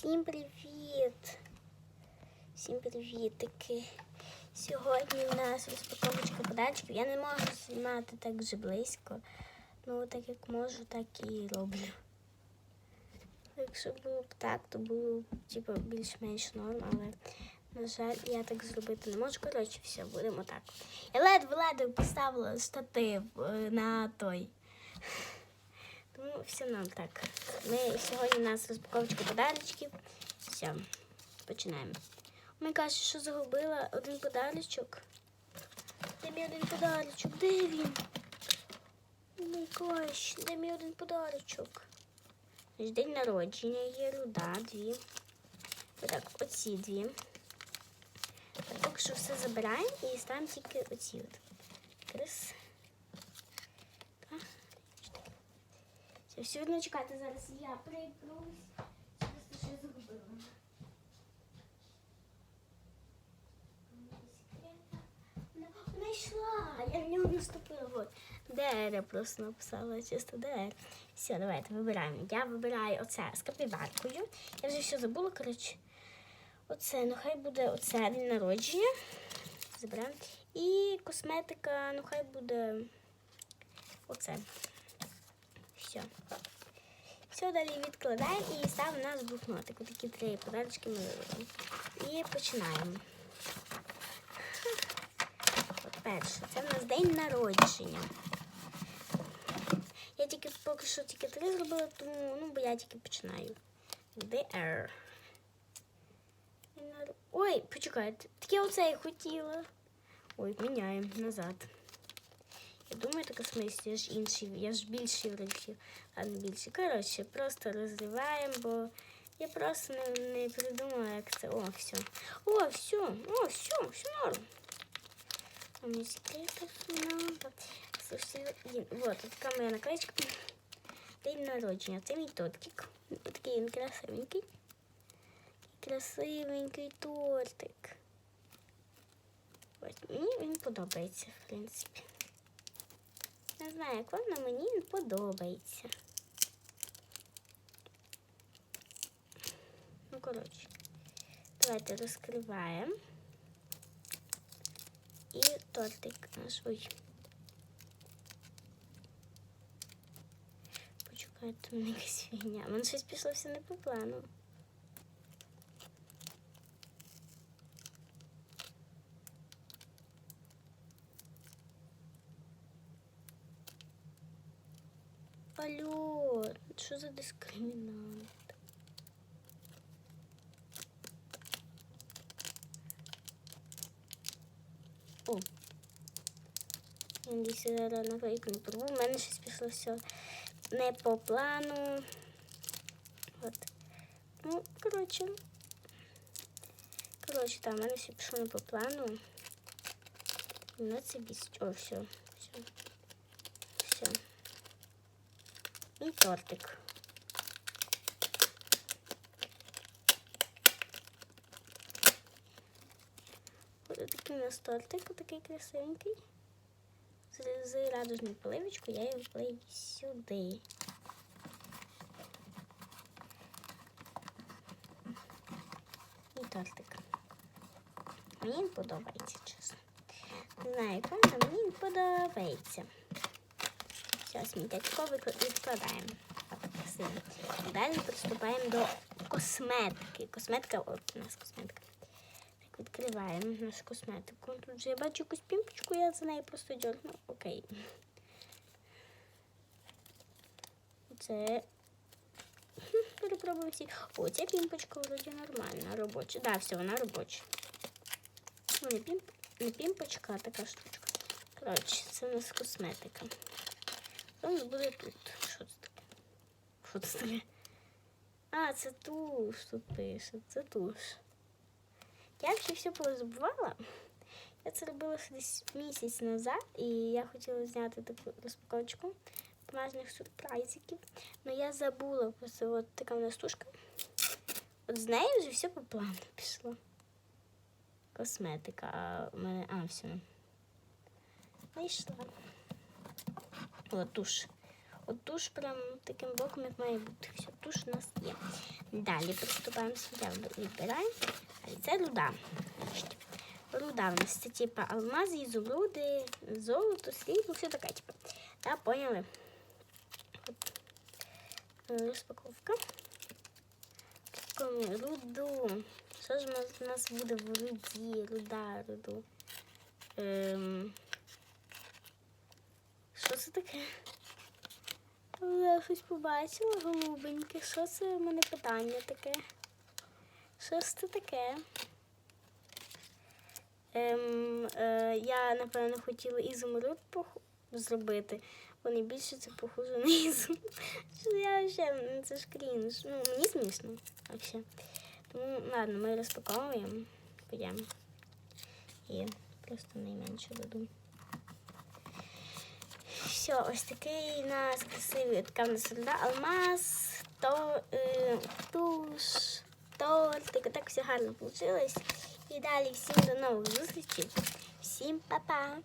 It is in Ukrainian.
Всім привіт! Всім привітики! Сьогодні у нас розпаковочка подарочків. Я не можу знімати так вже близько. Ну, так як можу, так і роблю. Якщо було б так, то було б типу, більш-менш норм, але, на жаль, я так зробити не можу. Коротше, все, будемо так. Я ледве-ледве поставила штатив е, на той. Тому все нам так. Ми сьогодні у нас розпаковочка подарочків. Все, починаємо. Ми каже, що загубила один подарочок. Де мій один подарочок? Де він? Мій каш, де мій один подарочок? День народження є руда, дві. Отак, оці дві. Так, поки що все забираємо і ставимо тільки оці от. Крис. Так. Все, одно чекайте, зараз я прийдусь. Просто ще загубила. Знайшла! Я в нього наступила. Вот. ДР просто написала, чисто ДР. Все, давайте вибираємо. Я вибираю оце з капіваркою. Я вже все забула, коротше. Оце, ну хай буде оце день народження. Забираємо. І косметика, ну хай буде оце. Все. Все, далі відкладаємо і ставимо у нас блокнотик. Отакі три подарочки ми виберемо. І починаємо. Перше, це в нас день народження. Я тільки поки що тільки три зробила, тому ну, бо я тільки починаю. Ой, почекайте, таке оце я хотіла. Ой, міняємо назад. Я думаю, така смислі, я ж інший, я ж більший вирішив, а не більший. Коротше, просто розриваємо, бо я просто не, не придумала, як це. О, все. О, все, о, все, все норм. А не секретов много. Слушайте, вот, така моя наклеечка. День народження. Це мій тортик. Такий він красивенький. Красивенький тортик. Ось, мені він подобається, в принципі. Не знаю, як вам, мені подобається. Ну, коротше, давайте розкриваємо. І тортик наш. Ой. Почекайте, мене якась фігня. Мене щось пішло все не по плану. Алло, що за дискримінант? О. Я я зараз наклейку не порву. У мене щось пішло все не по плану. От. Ну, коротше. Коротше, там, у мене все пішло не по плану. Ну, це бісить. О. Все. І тортик. Ось такий у нас тортик, такий красивенький. З, радужною поливочкою я його вклею сюди. І тортик. Мені він подобається, чесно. Не знаю, як вам, але мені він подобається. Все, сміттячко відкладаємо. Так. Далі приступаємо до косметики. Косметика, от у нас косметика. Так, відкриваємо нашу косметику. Тут вже я бачу якусь пімпочку, я за нею просто дьорну. Окей. Це. Хм, Перепробуємо всі. О, ця пімпочка вроді нормальна, робоча. Так, да, все, вона робоча. Ну, не, пімп... не пімпочка, а така штучка. Коротше, це у нас косметика. Що буде тут? Що це таке? Що це таке? А, це туш тут пише. Це туш. Я вже все позабувала. Я це робила десь місяць назад, і я хотіла зняти таку розпаковочку домашніх сюрпризиків. Але я забула просто от така в нас тушка. От з нею вже все по плану пішло. Косметика. У мене. А, все. Вийшла. О, туш. От туш прям таким боком, як має бути. Все, туш у нас є. Далі приступаємо сюди, відбираємо. А це руда. Руда у нас це типа алмази, ізумруди, золото, срібло, все таке, типа. Та поняли? От. Розпаковка. Руду. Що ж у нас буде в руді? Руда, руду. Ем... Таке? Я щось побачила голубеньке. Що це в мене питання таке? Що ж це таке? Ем, е, я, напевно, хотіла ізумруд зробити. Вони більше це похоже на ізумруд. Я ще, ну, це ж крінж. Ну, мені смішно взагалі. Тому, ладно, ми розпаковуємо. Підемо. І просто найменше додому. Все, ось такий у нас красивий така в нас руда, алмаз, то, е, туш, тортик. Так все гарно вийшло. І далі всім до нових зустрічей. Всім па-па!